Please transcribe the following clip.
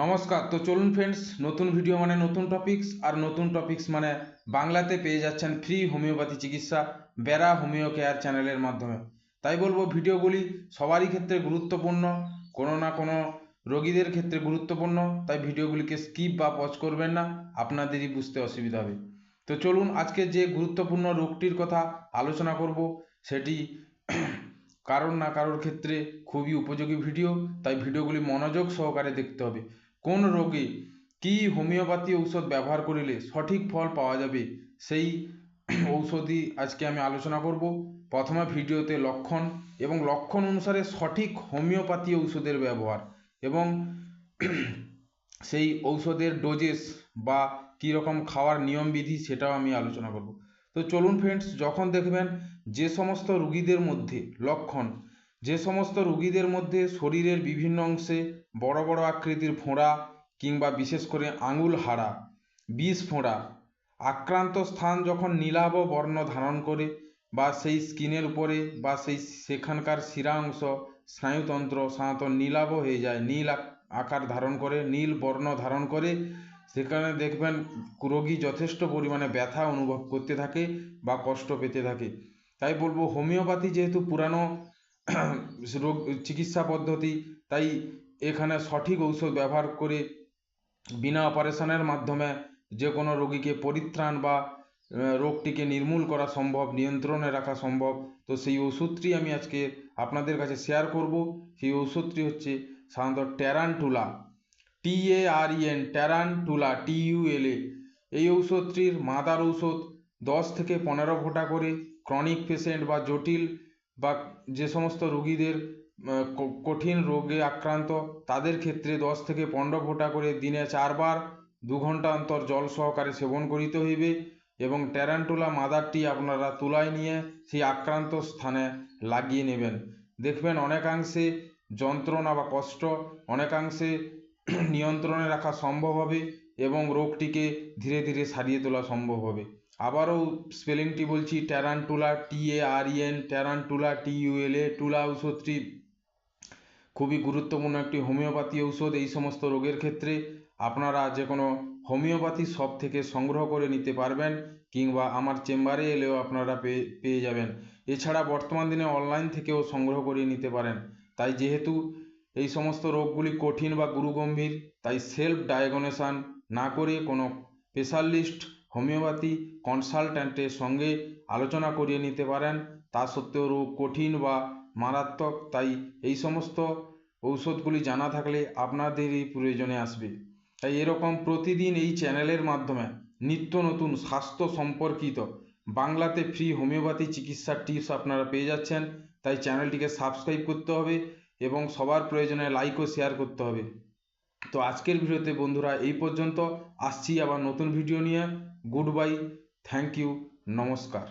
নমস্কার, তো চলুন ফ্রেন্ডস নতুন ভিডিও মানে নতুন টপিকস আর নতুন টপিকস মানে বাংলাতে পেয়ে যাচ্ছেন ফ্রি হোমিওপ্যাথি চিকিৎসা বেরা হোমিও কেয়ার চ্যানেলের মাধ্যমে। তাই বলব ভিডিওগুলি সবারই ক্ষেত্রে গুরুত্বপূর্ণ, কোনো না কোনো রোগীদের ক্ষেত্রে গুরুত্বপূর্ণ, তাই ভিডিওগুলিকে স্কিপ বা পজ করবেন না, আপনাদেরই বুঝতে অসুবিধা হবে। তো চলুন, আজকে যে গুরুত্বপূর্ণ রোগটির কথা আলোচনা করব, সেটি কারোর না কারোর ক্ষেত্রে খুবই উপযোগী ভিডিও তাই ভিডিওগুলি মনোযোগ সহকারে দেখতে হবে। কোন রোগে কী হোমিওপ্যাথি ঔষধ ব্যবহার করিলে সঠিক ফল পাওয়া যাবে, সেই ঔষধই আজকে আমি আলোচনা করব। প্রথমে ভিডিওতে লক্ষণ এবং লক্ষণ অনুসারে সঠিক হোমিওপ্যাথি ঔষধের ব্যবহার এবং সেই ঔষধের ডোজেস বা কীরকম খাওয়ার নিয়মবিধি সেটাও আমি আলোচনা করব। তো চলুন ফ্রেন্ডস যখন দেখবেন যে সমস্ত রুগীদের মধ্যে লক্ষণ যে সমস্ত রুগীদের মধ্যে শরীরের বিভিন্ন অংশে বড় বড় আকৃতির ফোঁড়া কিংবা বিশেষ করে আঙুল হাড়া, বিষ ফোঁড়া, আক্রান্ত স্থান যখন নীলাভ বর্ণ ধারণ করে বা সেই স্কিনের উপরে বা সেই সেখানকার শিরা অংশ, স্নায়ুতন্ত্র সাধারণত নীলাভ হয়ে যায়, নীল আকার ধারণ করে, নীল বর্ণ ধারণ করে, সেখানে দেখবেন রোগী যথেষ্ট পরিমাণে ব্যথা অনুভব করতে থাকে বা কষ্ট পেতে থাকে। তাই বলব, হোমিওপ্যাথি যেহেতু পুরানো রোগ, চিকিৎসা পদ্ধতি, তাই এখানে সঠিক ঔষধ ব্যবহার করে বিনা অপারেশনের মাধ্যমে যে কোনো রোগীকে পরিত্রাণ বা রোগটিকে নির্মূল করা সম্ভব, নিয়ন্ত্রণে রাখা সম্ভব। তো সেই ওষুধটি আমি আজকে আপনাদের কাছে শেয়ার করব। সেই ওষুধটি হচ্ছে সাধারণত tarantula T A R E N tarantula T U L A এই ঔষধটির মাদার ঔষধ দশ থেকে পনেরো ফোঁটা করে ক্রনিক পেশেন্ট বা জটিল বা যে সমস্ত রুগীদের কঠিন রোগে আক্রান্ত, তাদের ক্ষেত্রে দশ থেকে পনেরো ফোঁটা করে দিনে চারবার দু ঘণ্টা অন্তর জল সহকারে সেবন করিতে হইবে এবং ট্যারান্টুলা মাদারটি আপনারা তুলায় নিয়ে সেই আক্রান্ত স্থানে লাগিয়ে নেবেন। দেখবেন অনেকাংশে যন্ত্রণা বা কষ্ট অনেকাংশে নিয়ন্ত্রণে রাখা সম্ভব হবে এবং রোগটিকে ধীরে ধীরে সারিয়ে তোলা সম্ভব হবে। আবারও স্পেলিংটি বলছি tarantula T A R E N tarantula T U L A টুলা ঔষধটি খুবই গুরুত্বপূর্ণ একটি হোমিওপ্যাথি ঔষধ। এই সমস্ত রোগের ক্ষেত্রে আপনারা যে কোনো হোমিওপ্যাথি শপ থেকে সংগ্রহ করে নিতে পারবেন কিংবা আমার চেম্বারে এলেও আপনারা পেয়ে পেয়ে যাবেন। এছাড়া বর্তমান দিনে অনলাইন থেকেও সংগ্রহ করে নিতে পারেন। তাই যেহেতু এই সমস্ত রোগগুলি কঠিন বা গুরুগম্ভীর, তাই সেলফ ডায়াগনোসান না করে কোনো স্পেশালিস্ট হোমিওপ্যাথি কনসালট্যান্টের সঙ্গে আলোচনা করিয়ে নিতে পারেন। তা সত্ত্বেও রোগ কঠিন বা মারাত্মক, তাই এই সমস্ত ঔষধগুলি জানা থাকলে আপনাদেরই প্রয়োজনে আসবে। তাই এরকম প্রতিদিন এই চ্যানেলের মাধ্যমে নিত্য নতুন স্বাস্থ্য সম্পর্কিত বাংলাতে ফ্রি হোমিওপ্যাথি চিকিৎসার টিপস আপনারা পেয়ে যাচ্ছেন। তাই চ্যানেলটিকে সাবস্ক্রাইব করতে হবে এবং সবার প্রয়োজনে লাইক ও শেয়ার করতে হবে। তো আজকের ভিডিওতে বন্ধুরা এই পর্যন্ত। আসছি আবার নতুন ভিডিও নিয়ে। গুড বাই থ্যাংক ইউ নমস্কার।